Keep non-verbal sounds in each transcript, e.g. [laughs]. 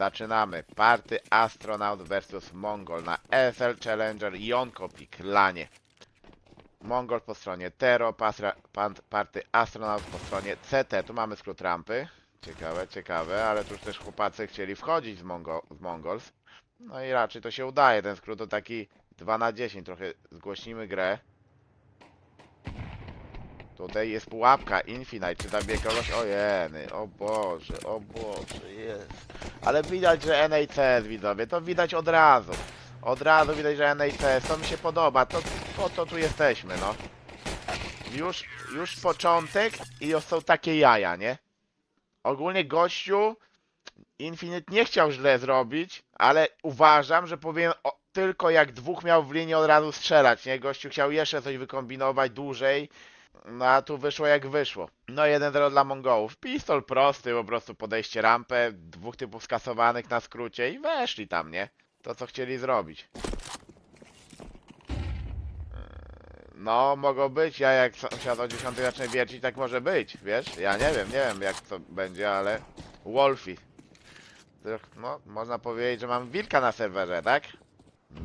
Zaczynamy. Party Astronaut vs Mongol na SL Challenger Jonkopik lanie. Mongol po stronie Tero, Party Astronaut po stronie CT. Tu mamy skrót rampy. Ciekawe, ciekawe, ale tu już też chłopacy chcieli wchodzić z, Mongo, z Mongols. No i raczej to się udaje. Ten skrót to taki 2 na 10. Trochę zgłośnimy grę. Tutaj jest pułapka, Infinite, czy tam bieg kogoś? O jeny, o Boże, o Boże, jest. Ale widać, że NACS widzowie, to widać od razu. Od razu widać, że NACS, to mi się podoba, to po to tu jesteśmy, no. Już, już początek i są takie jaja, nie? Ogólnie gościu Infinite nie chciał źle zrobić, ale uważam, że powinien o, tylko jak dwóch miał w linii od razu strzelać, nie? Gościu chciał jeszcze coś wykombinować dłużej, no a tu wyszło jak wyszło. No 1-0 dla Mongołów. Pistol prosty, po prostu podejście rampę, dwóch typów skasowanych na skrócie i weszli tam, nie? To co chcieli zrobić. Eee, No, mogło być. Ja jak sąsiad o 10 zacznę wiercić, tak może być, wiesz? Ja nie wiem, nie wiem jak to będzie, ale... Wolfie. No, można powiedzieć, że mam wilka na serwerze, tak?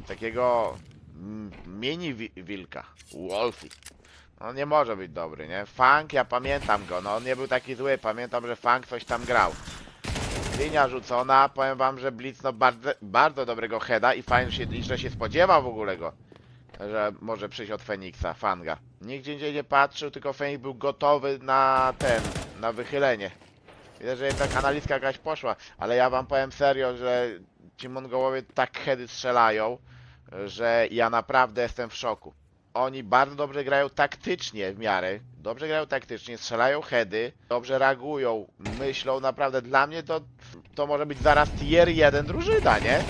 Takiego... mm, mini wi wilka. Wolfie. No nie może być dobry, nie? Funk, ja pamiętam go, no on nie był taki zły, pamiętam, że Funk coś tam grał. Linia rzucona, powiem wam, że Blitz no bardzo, bardzo dobrego heada i fajnie, się, że się spodziewał w ogóle go, że może przyjść od Feniksa, Fanga. Nigdzie indziej nie patrzył, tylko Feniks był gotowy na ten, na wychylenie. Widzę, że jednak analitka jakaś poszła, ale ja wam powiem serio, że ci Mongołowie tak heady strzelają, że ja naprawdę jestem w szoku oni bardzo dobrze grają taktycznie w miarę. Dobrze grają taktycznie, strzelają heady, dobrze reagują, myślą, naprawdę dla mnie to, to może być zaraz tier 1 drużyna, nie?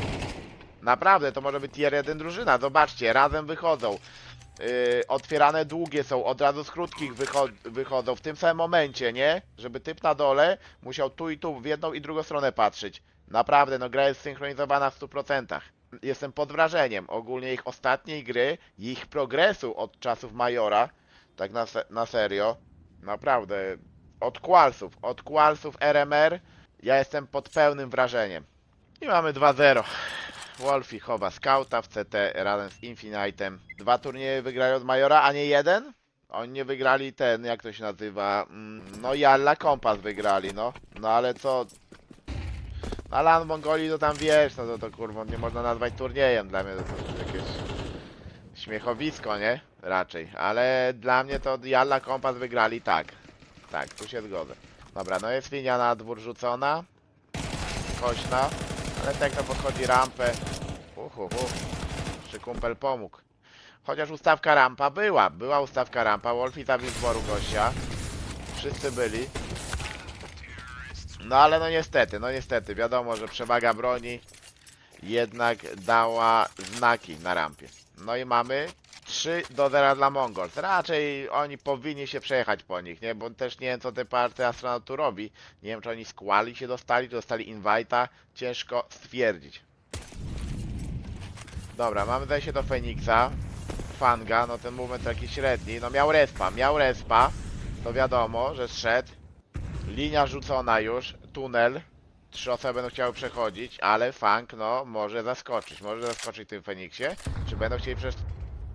Naprawdę, to może być tier 1 drużyna, zobaczcie, razem wychodzą. Yy, otwierane długie są, od razu z krótkich wycho wychodzą w tym samym momencie, nie? Żeby typ na dole musiał tu i tu w jedną i drugą stronę patrzeć. Naprawdę, no gra jest synchronizowana w 100%. Jestem pod wrażeniem ogólnie ich ostatniej gry, ich progresu od czasów Majora, tak na, se na serio. Naprawdę, od Qualsów, od Qualsów RMR, ja jestem pod pełnym wrażeniem. I mamy 2-0. Wolfie chowa Scouta w CT razem z Infinitem. Dwa turnieje wygrali od Majora, a nie jeden? Oni nie wygrali ten, jak to się nazywa, mm, no Jalla Kompas wygrali, no. No ale co, na Land Mongolii to tam wiesz, no to, to kurwa nie można nazwać turniejem dla mnie, to, to jakieś śmiechowisko, nie? Raczej, ale dla mnie to Jalla Kompas wygrali tak. Tak, tu się zgodzę. Dobra, no jest linia na dwór rzucona. Kośna, ale tak to podchodzi rampę. Uhu, uhu. Czy kumpel pomógł. Chociaż ustawka rampa była, była ustawka rampa, Wolfie zabił z dworu gościa. Wszyscy byli. No ale no niestety, no niestety, wiadomo, że przewaga broni jednak dała znaki na rampie. No i mamy 3 do 0 dla Mongols. Raczej oni powinni się przejechać po nich, nie? Bo też nie wiem co te party astronaut tu robi. Nie wiem czy oni z Quali się dostali, czy dostali invite'a. Ciężko stwierdzić. Dobra, mamy zejście do Feniksa. Fanga, no ten movement taki średni. No miał respa, miał respa. To wiadomo, że zszedł. Linia rzucona już, tunel. Trzy osoby będą chciały przechodzić, ale Funk, no, może zaskoczyć. Może zaskoczyć tym Feniksie. Czy będą chcieli prze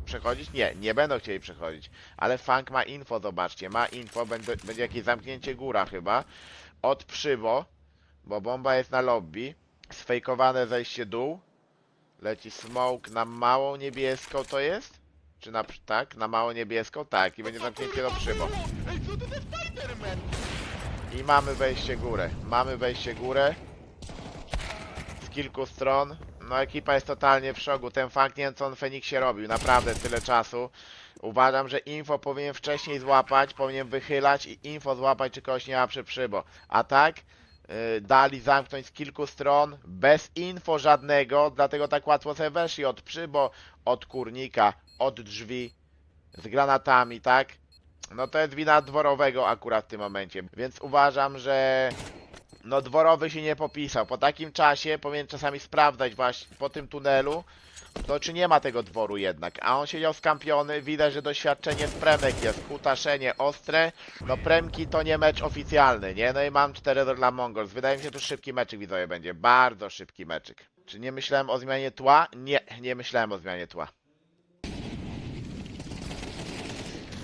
przechodzić? Nie, nie będą chcieli przechodzić. Ale Funk ma info, zobaczcie. Ma info, będzie, będzie jakieś zamknięcie góra chyba. Od przybo, bo bomba jest na lobby. Sfejkowane zejście dół. Leci smoke na małą niebieską to jest? Czy na, tak? Na małą niebieską? Tak. I będzie zamknięcie do przybo. Ej, co? I mamy wejście górę. Mamy wejście górę. Z kilku stron. No ekipa jest totalnie w szoku. Ten fakt nie wiem co on robił. Naprawdę tyle czasu. Uważam, że info powinien wcześniej złapać, powinien wychylać i info złapać, czy kogoś nie ma przy przybo. A tak yy, dali zamknąć z kilku stron, bez info żadnego, dlatego tak łatwo sobie weszli od przybo, od kurnika, od drzwi, z granatami, tak? No to jest wina dworowego akurat w tym momencie, więc uważam, że no dworowy się nie popisał. Po takim czasie powinien czasami sprawdzać właśnie po tym tunelu, to czy nie ma tego dworu jednak. A on siedział skampiony, widać, że doświadczenie z premek jest, kutaszenie ostre. No premki to nie mecz oficjalny, nie? No i mam 4 dla Mongols. Wydaje mi się, że tu szybki meczyk widzowie będzie, bardzo szybki meczyk. Czy nie myślałem o zmianie tła? Nie, nie myślałem o zmianie tła.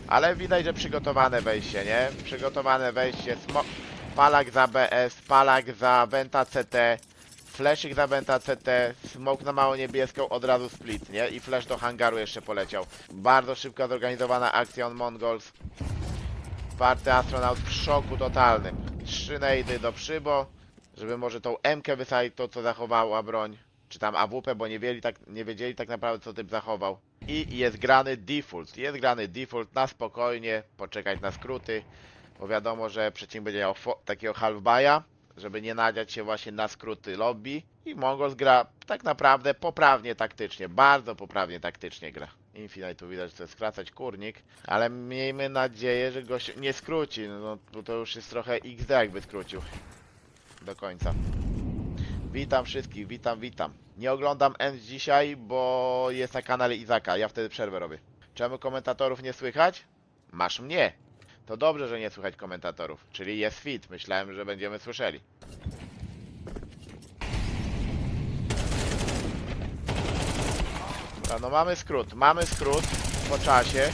Ale widać, że przygotowane wejście, nie? Przygotowane wejście. Palak za BS, palak za Venta CT, flashyk za Venta CT, smoke na mało niebieską, od razu split, nie? I flash do hangaru jeszcze poleciał. Bardzo szybko zorganizowana akcja on Mongols. Party astronaut w szoku totalnym. Trzy nejdy do przybo, żeby może tą M-kę wysadzić, to co zachowała broń. Czy tam AWP, bo nie wiedzieli tak, nie wiedzieli tak naprawdę co typ zachował. I jest grany default. Jest grany default na spokojnie, poczekać na skróty. Bo wiadomo, że przeciwnik będzie miał takiego half-buya, żeby nie nadziać się właśnie na skróty lobby. I Mongols gra tak naprawdę poprawnie taktycznie, bardzo poprawnie taktycznie gra. Infinite tu widać, chce skracać kurnik, ale miejmy nadzieję, że go się nie skróci, no to już jest trochę XD jakby skrócił. Do końca. Witam wszystkich, witam, witam. Nie oglądam ENS dzisiaj, bo jest na kanale Izaka, ja wtedy przerwę robię. Czemu komentatorów nie słychać? Masz mnie. To dobrze, że nie słychać komentatorów, czyli jest fit. Myślałem, że będziemy słyszeli. Dobra, no mamy skrót, mamy skrót po czasie.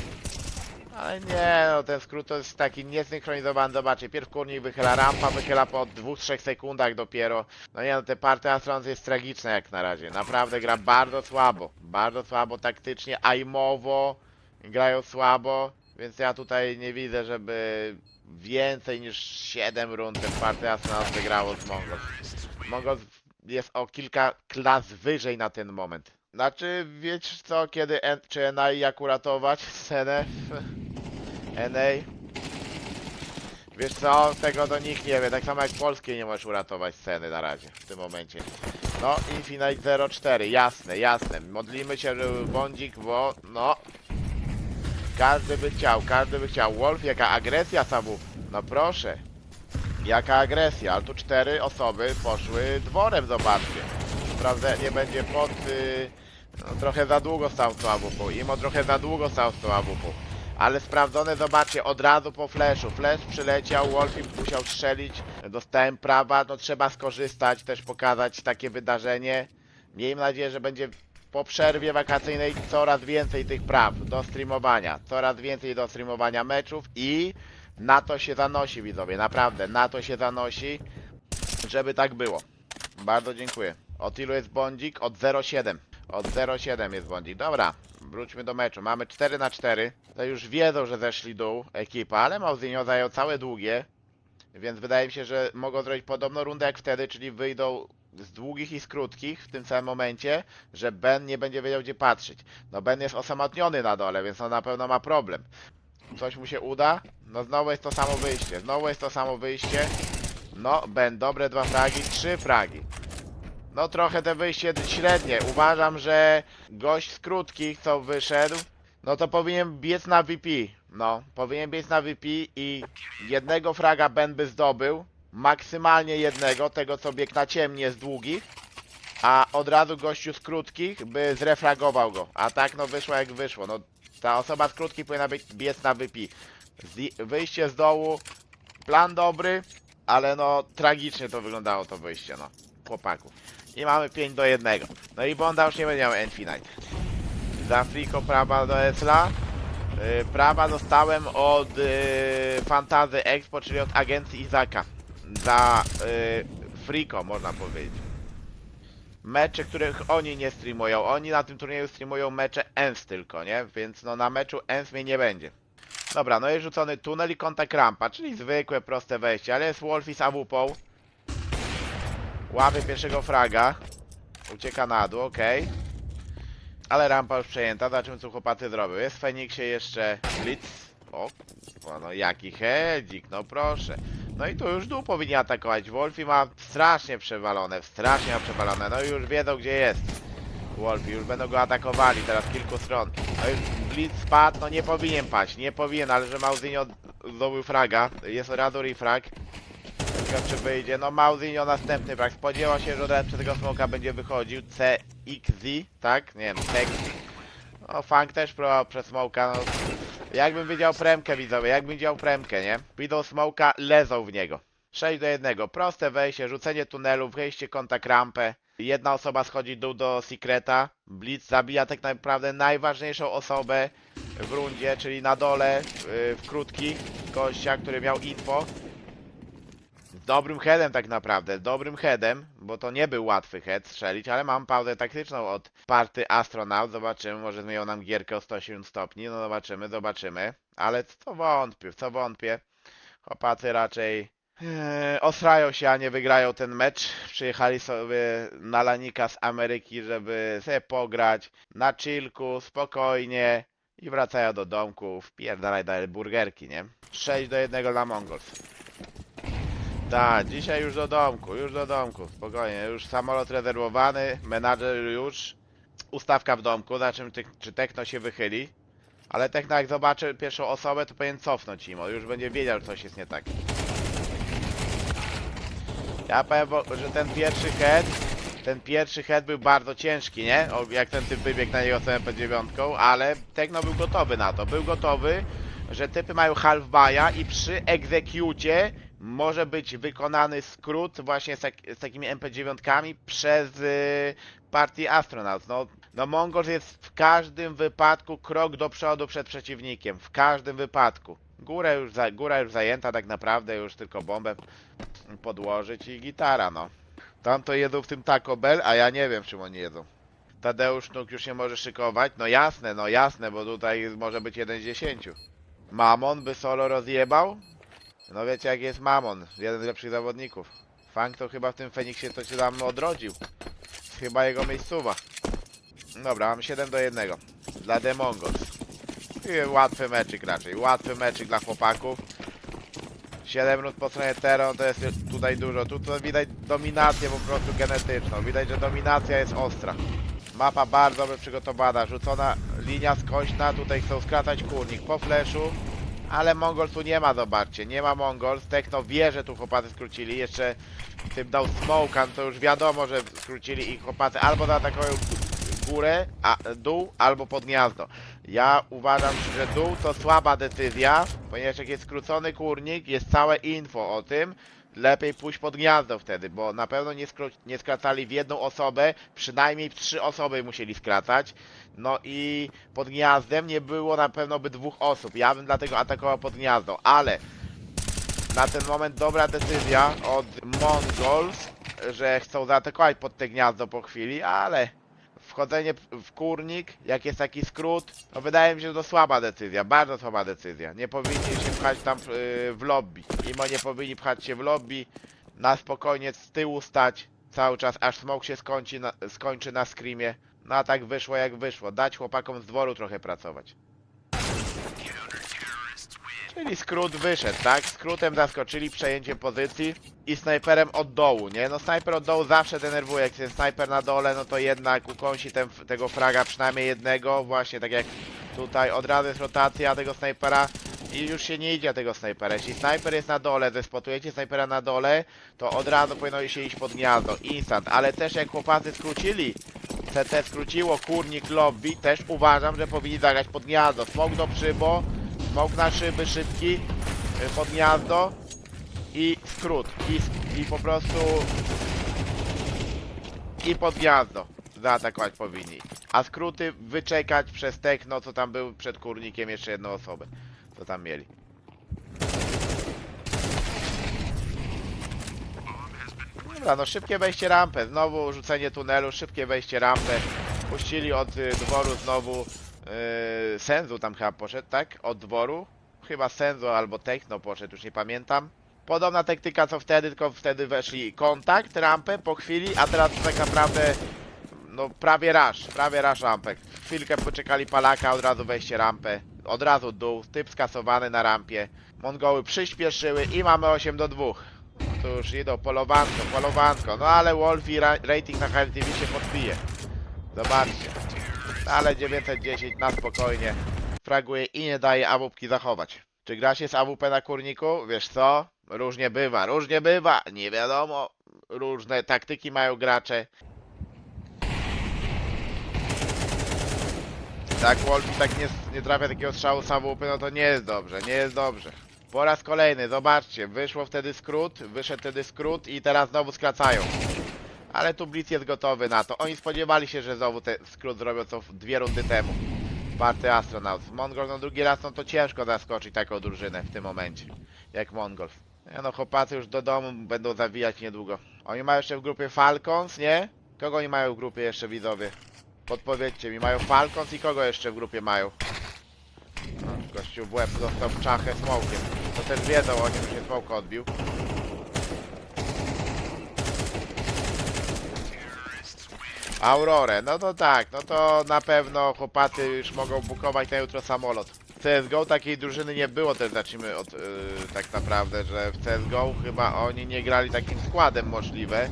Ale nie, no ten skrót to jest taki niesynchronizowany. Zobaczcie, pierw kurnik wychyla rampa, wychyla po 2-3 sekundach dopiero. No nie no, te party Astrons jest tragiczne jak na razie. Naprawdę gra bardzo słabo. Bardzo słabo taktycznie, aimowo grają słabo. Więc ja tutaj nie widzę, żeby więcej niż 7 rund ten party Astronauts wygrało z Mongols. Mongols jest o kilka klas wyżej na ten moment. Znaczy, wiesz co, kiedy N czy NA jak uratować [laughs] scenę? NA? Wiesz co, tego do nich nie wie, tak samo jak polskie nie możesz uratować sceny na razie, w tym momencie. No, Infinite 04, jasne, jasne. Modlimy się, żeby bądzik, bo no... Każdy by chciał, każdy by chciał. Wolf, jaka agresja Sabu. No proszę. Jaka agresja, ale tu cztery osoby poszły dworem, zobaczcie. Prawda, nie będzie pod... Y, no, trochę za długo stał z AWP. Imo trochę za długo stał z AWP. Ale sprawdzone, zobaczcie, od razu po flashu. Flash przyleciał, Wolfie musiał strzelić. Dostałem prawa, no trzeba skorzystać, też pokazać takie wydarzenie. Miejmy nadzieję, że będzie po przerwie wakacyjnej coraz więcej tych praw do streamowania. Coraz więcej do streamowania meczów i na to się zanosi, widzowie. Naprawdę, na to się zanosi, żeby tak było. Bardzo dziękuję. Od ilu jest bądzik? Od 0,7. Od 0,7 jest bądzik. Dobra, wróćmy do meczu. Mamy 4 na 4. To już wiedzą, że zeszli dół ekipa, ale Mauzinho zajął całe długie. Więc wydaje mi się, że mogą zrobić podobną rundę jak wtedy, czyli wyjdą z długich i z krótkich w tym samym momencie, że Ben nie będzie wiedział gdzie patrzeć. No Ben jest osamotniony na dole, więc on na pewno ma problem. Coś mu się uda? No znowu jest to samo wyjście, znowu jest to samo wyjście. No Ben, dobre dwa fragi, trzy fragi. No trochę te wyjście średnie. Uważam, że gość z krótkich co wyszedł, no to powinien biec na VP. No, powinien biec na VP i jednego fraga Ben by zdobył. Maksymalnie jednego, tego co biegł na ciemnie z długich. A od razu gościu z krótkich by zrefragował go. A tak no wyszło jak wyszło. No ta osoba z krótkich powinna być biec na VP. Zdi- wyjście z dołu, plan dobry, ale no tragicznie to wyglądało to wyjście, no. Chłopaków. I mamy 5 do 1. No i Bonda już nie będzie miał Infinite. Za Friko prawa do Esla. Yy, prawa dostałem od yy, Fantazy Expo, czyli od agencji Izaka. Za yy, Friko, można powiedzieć. Mecze, których oni nie streamują. Oni na tym turnieju streamują mecze ENS tylko, nie? Więc no na meczu ENS mnie nie będzie. Dobra, no jest rzucony tunel i kontakt rampa, czyli zwykłe, proste wejście, ale jest Wolfie z AWP. Łapie pierwszego fraga. Ucieka na dół, okej. Ale rampa już przejęta, zobaczymy co chłopacy zrobią. Jest w Feniksie jeszcze Blitz. O no jaki hedzik, no proszę. No i tu już dół powinien atakować. Wolfie ma strasznie przewalone, strasznie ma przewalone. No i już wiedzą gdzie jest. Wolfie, już będą go atakowali teraz kilku stron. No już Blitz spadł, no nie powinien paść, nie powinien, ale że Mauzinho zdobył fraga. Jest Rador i frag. Ciekaw czy wyjdzie. No Mauzinho następny brak. Spodziewał się, że od razu przez tego smoka będzie wychodził. CXZ, tak? Nie wiem, Tex. No Funk też próbował przez smoka. No. Jakbym widział premkę widzowie, jakbym widział premkę, nie? Widzą smoka, lezą w niego. 6 do 1. Proste wejście, rzucenie tunelu, wejście kontakt rampę. Jedna osoba schodzi dół do secreta. Blitz zabija tak naprawdę najważniejszą osobę w rundzie, czyli na dole yy, w krótki gościa, który miał info. Dobrym headem tak naprawdę, dobrym headem, bo to nie był łatwy head strzelić, ale mam pauzę taktyczną od party Astronaut, zobaczymy, może zmienią nam gierkę o 180 stopni, no zobaczymy, zobaczymy, ale co wątpię, co wątpię, chłopacy raczej Eee, osrają się, a nie wygrają ten mecz. Przyjechali sobie na lanika z Ameryki, żeby sobie pograć na chillku, spokojnie i wracają do domku, wpierdalaj dalej burgerki, nie? 6 do 1 dla Mongols. Tak, dzisiaj już do domku, już do domku, spokojnie, już samolot rezerwowany, menadżer już, ustawka w domku, zobaczymy czy, czy Techno się wychyli. Ale Techno jak zobaczy pierwszą osobę, to powinien cofnąć im, już będzie wiedział, że coś jest nie tak. Ja powiem, wo- że ten pierwszy head, ten pierwszy head był bardzo ciężki, nie? O, jak ten typ wybiegł na niego z MP9, ale Tekno był gotowy na to. Był gotowy, że typy mają half baya i przy egzekucie może być wykonany skrót właśnie z, tak, z takimi MP9 przez y, partię. No, no Mongols jest w każdym wypadku krok do przodu przed przeciwnikiem. W każdym wypadku. Góra już, za, góra już zajęta tak naprawdę, już tylko bombę podłożyć i gitara, no. Tam to jedzą w tym Taco Bell, a ja nie wiem, czym oni jedzą. Tadeusz Nuk już się może szykować? No jasne, no jasne, bo tutaj może być jeden z dziesięciu. Mamon by solo rozjebał? No wiecie jak jest Mamon, jeden z lepszych zawodników. Funk to chyba w tym Feniksie to się tam odrodził. Chyba jego miejscowa. Dobra, mam 7 do 1 dla The Mongols. I łatwy meczyk raczej, łatwy meczyk dla chłopaków. 7 minut po stronie Teron to jest tutaj dużo. Tu to widać dominację po prostu genetyczną. Widać, że dominacja jest ostra. Mapa bardzo dobrze przygotowana. Rzucona linia skośna. Tutaj chcą skracać kurnik po fleszu. Ale Mongols tu nie ma, zobaczcie. Nie ma Mongols. Techno wie, że tu chłopacy skrócili. Jeszcze tym dał smokan, to już wiadomo, że skrócili i chłopacy albo zaatakują górę, a, dół, albo pod gniazdo. Ja uważam, że dół to słaba decyzja, ponieważ jak jest skrócony kurnik, jest całe info o tym, lepiej pójść pod gniazdo wtedy, bo na pewno nie, nie skracali w jedną osobę, przynajmniej w trzy osoby musieli skracać. No i pod gniazdem nie było na pewno by dwóch osób. Ja bym dlatego atakował pod gniazdo, ale na ten moment dobra decyzja od Mongols, że chcą zaatakować pod te gniazdo po chwili, ale wchodzenie w kurnik, jak jest taki skrót, no wydaje mi się, że to słaba decyzja, bardzo słaba decyzja. Nie powinni się pchać tam yy, w lobby. Imo nie powinni pchać się w lobby, na spokojnie z tyłu stać cały czas, aż smoke się skończy na, skończy na screamie. No a tak wyszło jak wyszło, dać chłopakom z dworu trochę pracować. Czyli skrót wyszedł, tak? Skrótem zaskoczyli przejęciem pozycji i snajperem od dołu, nie? No snajper od dołu zawsze denerwuje, jak jest snajper na dole, no to jednak ukąsi ten, tego fraga przynajmniej jednego, właśnie tak jak tutaj od razu jest rotacja tego snajpera i już się nie idzie tego snajpera. Jeśli snajper jest na dole, zespotujecie snajpera na dole, to od razu powinno się iść pod gniazdo, instant, ale też jak chłopacy skrócili CT skróciło kurnik lobby, też uważam, że powinni zagrać pod gniazdo. Smok do przybo, smok na szyby szybki, y, pod gniazdo i skrót. I, i po prostu i pod gniazdo zaatakować powinni. A skróty wyczekać przez techno, co tam był przed kurnikiem, jeszcze jedną osobę, co tam mieli. Dobra, no szybkie wejście rampę, znowu rzucenie tunelu, szybkie wejście rampę. Puścili od y, dworu znowu yy, Senzu tam chyba poszedł, tak? Od dworu. Chyba Senzu albo Techno poszedł, już nie pamiętam. Podobna taktyka co wtedy, tylko wtedy weszli kontakt, rampę po chwili, a teraz tak naprawdę no prawie rasz, prawie rasz rampek. Chwilkę poczekali palaka, od razu wejście rampę, od razu dół, typ skasowany na rampie. Mongoły przyspieszyły i mamy 8 do 2. No to już idą polowanko, polowanko. No ale Wolfi ra rating na HLTV się podbije. Zobaczcie. Ale 910 na spokojnie. Fraguje i nie daje AWP zachować. Czy gra się z AWP na kurniku? Wiesz co? Różnie bywa, różnie bywa, nie wiadomo. Różne taktyki mają gracze. Tak, Wolf tak nie, nie trafia takiego strzału samopy, no to nie jest dobrze, nie jest dobrze. Po raz kolejny, zobaczcie, wyszło wtedy skrót, wyszedł wtedy skrót i teraz znowu skracają. Ale tu Blitz jest gotowy na to. Oni spodziewali się, że znowu ten skrót zrobią co dwie rundy temu. Party Astronauts. Mongol no drugi raz, no to ciężko zaskoczyć taką drużynę w tym momencie. Jak Mongolf. Ja no chłopacy już do domu będą zawijać niedługo. Oni mają jeszcze w grupie Falcons, nie? Kogo oni mają w grupie jeszcze widzowie? Podpowiedzcie mi, mają Falcons i kogo jeszcze w grupie mają? No, gościu w łeb w czachę smokiem. To też wiedzą o nim, że się smoke odbił. Aurorę, no to tak, no to na pewno chłopacy już mogą bukować na jutro samolot. W CSGO takiej drużyny nie było też, zacznijmy od yy, tak naprawdę, że w CSGO chyba oni nie grali takim składem możliwe.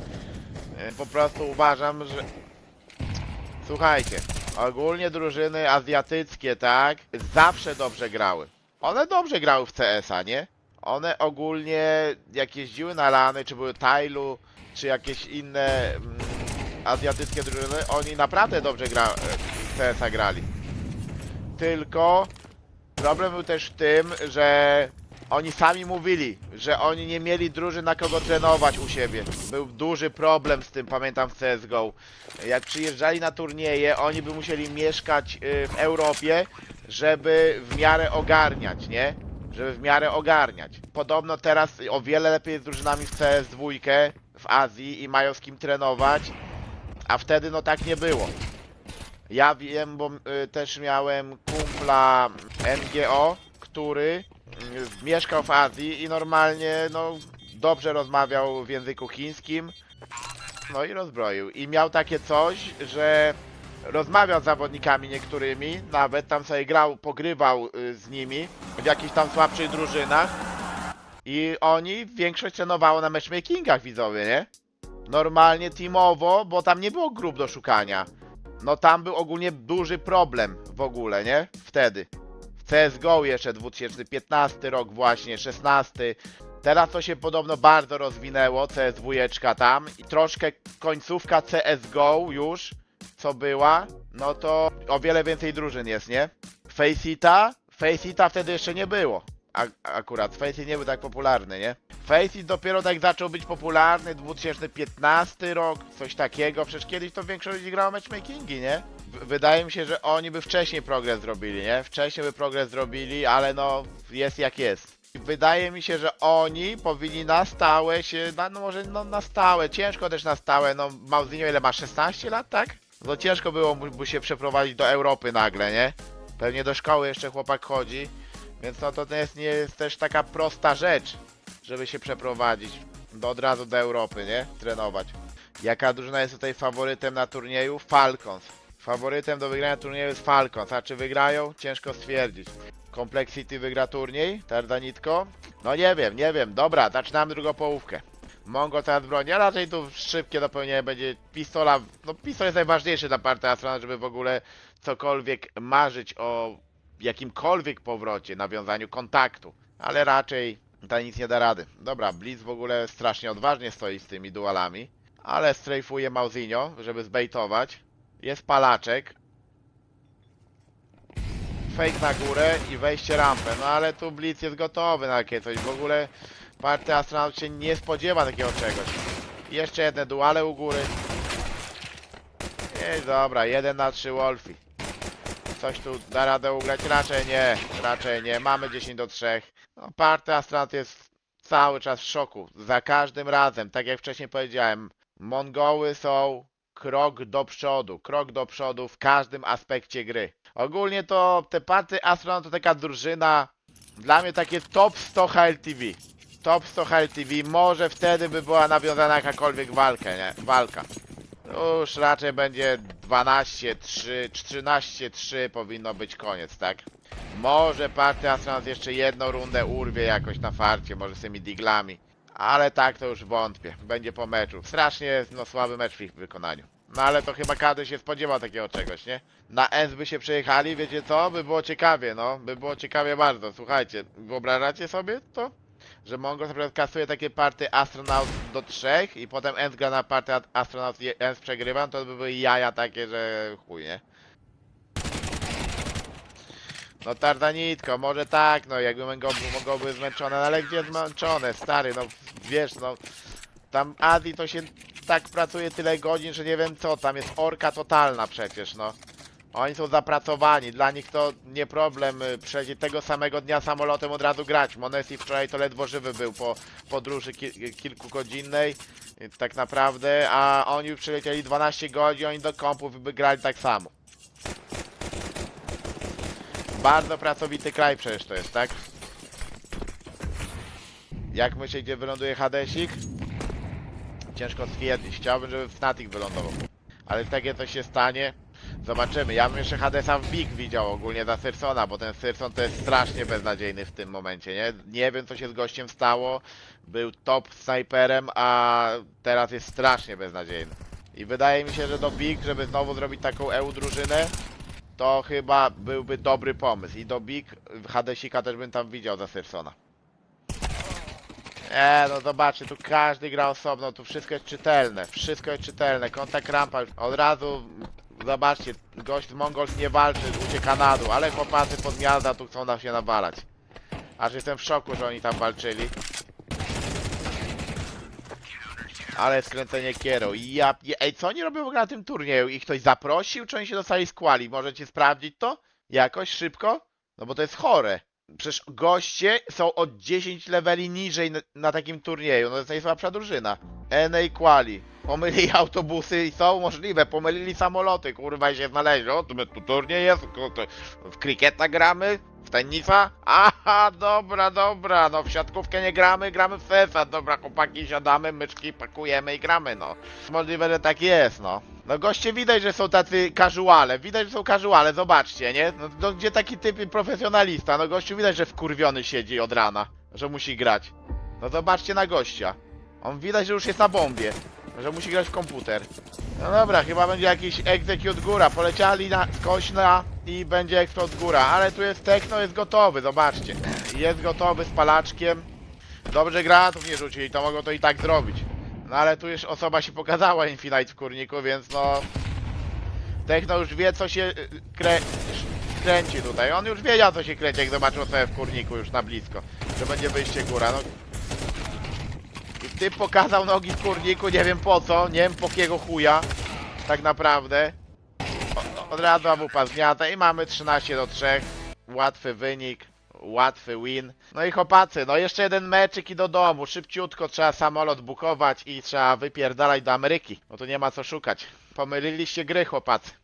Yy, po prostu uważam, że... Słuchajcie, ogólnie drużyny azjatyckie, tak, zawsze dobrze grały. One dobrze grały w CS-a, nie? One ogólnie, jak jeździły na lany, czy były Tailu, czy jakieś inne mm, azjatyckie drużyny, oni naprawdę dobrze gra, CS-a grali. Tylko problem był też w tym, że oni sami mówili, że oni nie mieli drużyn na kogo trenować u siebie. Był duży problem z tym, pamiętam w CSGO. Jak przyjeżdżali na turnieje, oni by musieli mieszkać y, w Europie, żeby w miarę ogarniać, nie? Żeby w miarę ogarniać. Podobno teraz o wiele lepiej z drużynami w CS2 w Azji i mają z kim trenować, a wtedy no tak nie było. Ja wiem, bo y, też miałem kumpla MGO, który y, mieszkał w Azji i normalnie no dobrze rozmawiał w języku chińskim. No i rozbroił. I miał takie coś, że rozmawiał z zawodnikami niektórymi, nawet tam sobie grał, pogrywał y, z nimi w jakichś tam słabszych drużynach. I oni większość trenowało na matchmakingach widzowie, nie? Normalnie teamowo, bo tam nie było grup do szukania. No tam był ogólnie duży problem w ogóle, nie? Wtedy. W CSGO jeszcze 2015 rok właśnie, 16. Teraz to się podobno bardzo rozwinęło, CS2 tam i troszkę końcówka CSGO już, co była, no to o wiele więcej drużyn jest, nie? Faceita, Faceita wtedy jeszcze nie było. Akurat, Faceit nie był tak popularny, nie? Faceit dopiero tak zaczął być popularny 2015 rok, coś takiego, przecież kiedyś to większość grało matchmakingi, nie? W- Wydaje mi się, że oni by wcześniej progres zrobili, nie? Wcześniej by progres zrobili, ale no jest jak jest. Wydaje mi się, że oni powinni na stałe się, no może no na stałe, ciężko też na stałe, no Mauzinho ile ma, 16 lat, tak? No ciężko było mu mu się przeprowadzić do Europy nagle, nie? Pewnie do szkoły jeszcze chłopak chodzi, więc no to jest, nie jest też taka prosta rzecz, żeby się przeprowadzić do, od razu do Europy, nie? Trenować. Jaka drużyna jest tutaj faworytem na turnieju? Falcons. Faworytem do wygrania turnieju jest Falcons, a czy wygrają? Ciężko stwierdzić. Complexity wygra turniej? Tardanitko? No nie wiem, nie wiem. Dobra, zaczynamy drugą połówkę. Mongo teraz broni, a raczej tu szybkie dopełnienie będzie pistola. No pistol jest najważniejszy dla partii Astrona, żeby w ogóle cokolwiek marzyć o jakimkolwiek powrocie, nawiązaniu kontaktu. Ale raczej ta nic nie da rady. Dobra, Blitz w ogóle strasznie odważnie stoi z tymi dualami. Ale strajfuje Mauzinho, żeby zbejtować. Jest palaczek. Fake na górę i wejście rampę. No ale tu Blitz jest gotowy na takie coś. W ogóle partia astronaut się nie spodziewa takiego czegoś. Jeszcze jedne duale u góry. Nie, dobra, 1 na 3 Wolfi. Coś tu da radę ugrać? Raczej nie, raczej nie. Mamy 10 do 3. No, partia astronaut jest cały czas w szoku. Za każdym razem, tak jak wcześniej powiedziałem, Mongoły są krok do przodu, krok do przodu w każdym aspekcie gry. Ogólnie to te party Astronaut to taka drużyna, dla mnie takie top 100 HLTV. Top 100 HLTV, może wtedy by była nawiązana jakakolwiek walka, nie? Walka. Już raczej będzie 12, 3, 13, 3 powinno być koniec, tak? Może partia Astronaut jeszcze jedną rundę urwie jakoś na farcie, może z tymi diglami. Ale tak to już wątpię. Będzie po meczu. Strasznie no, słaby mecz w ich wykonaniu. No ale to chyba każdy się spodziewał takiego czegoś, nie? Na ENS by się przejechali, wiecie co? By było ciekawie, no. By było ciekawie bardzo. Słuchajcie, wyobrażacie sobie to? Że Mongols na przykład kasuje takie party Astronaut do trzech i potem Ens gra na party Astronaut i Ens przegrywa, to by były jaja takie, że chuj, nie? No tardanitko, może tak, no jakby mogłoby być zmęczone, no ale gdzie zmęczone, stary, no wiesz, no tam Azji to się tak pracuje tyle godzin, że nie wiem co, tam jest orka totalna przecież, no. Oni są zapracowani, dla nich to nie problem y, przejść tego samego dnia samolotem od razu grać. Monesi wczoraj to ledwo żywy był po podróży ki kilkugodzinnej, y, tak naprawdę, a oni przylecieli 12 godzin, oni do kompów by grali tak samo. Bardzo pracowity kraj przecież to jest, tak? Jak myślicie, gdzie wyląduje Hadesik? Ciężko stwierdzić. Chciałbym, żeby Fnatic wylądował. Ale takie coś się stanie. Zobaczymy. Ja bym jeszcze Hadesa w Big widział ogólnie za Syrsona, bo ten Syrson to jest strasznie beznadziejny w tym momencie, nie? Nie wiem co się z gościem stało. Był top snajperem, a teraz jest strasznie beznadziejny. I wydaje mi się, że do Big, żeby znowu zrobić taką EU drużynę, to chyba byłby dobry pomysł. I do Big Hadesika też bym tam widział za Syrsona. E, no zobaczcie, tu każdy gra osobno, tu wszystko jest czytelne, wszystko jest czytelne, kontakt rampa, od razu, zobaczcie, gość Mongols nie walczy, ucieka na dół, ale chłopacy pod gniazda tu chcą nam się nawalać. Aż jestem w szoku, że oni tam walczyli. Ale skręcenie kierą. Ja, ej, co oni robią w ogóle na tym turnieju? Ich ktoś zaprosił, czy oni się dostali z kwali? Możecie sprawdzić to? Jakoś szybko? No bo to jest chore. Przecież goście są o 10 leveli niżej na, na takim turnieju. No to jest najsłabsza drużyna. NA Quali. Pomylili [laughs] autobusy i są możliwe. Pomylili samoloty. Kurwa i się znaleźli. O, tu, tu turniej jest. W krykieta gramy? W tenisa? Aha, dobra, dobra. No w siatkówkę nie gramy, gramy w sesa. Dobra, chłopaki, siadamy, myczki pakujemy i gramy, no. Możliwe, że tak jest, no. No goście widać, że są tacy casuale, widać, że są casuale, zobaczcie, nie? No, no gdzie taki typ profesjonalista? No gościu widać, że wkurwiony siedzi od rana, że musi grać. No zobaczcie na gościa. On widać, że już jest na bombie, że musi grać w komputer. No dobra, chyba będzie jakiś execute góra, poleciali na skośna i będzie explode góra, ale tu jest techno, jest gotowy, zobaczcie. Jest gotowy z palaczkiem. Dobrze granatów nie rzucili, to mogą to i tak zrobić. No ale tu już osoba się pokazała Infinite w kurniku, więc no... Techno już wie co się y, krę... kręci tutaj. On już wiedział co się kręci, jak zobaczył sobie w kurniku już na blisko. Że będzie wyjście góra, no... I typ pokazał nogi w kurniku, nie wiem po co, nie wiem po kiego chuja. Tak naprawdę. O, od razu AWP zgniata i mamy 13 do 3. Łatwy wynik. Łatwy win. No i chłopacy, no jeszcze jeden meczyk i do domu. Szybciutko trzeba samolot bukować i trzeba wypierdalać do Ameryki. Bo tu nie ma co szukać. Pomyliliście gry, chłopacy.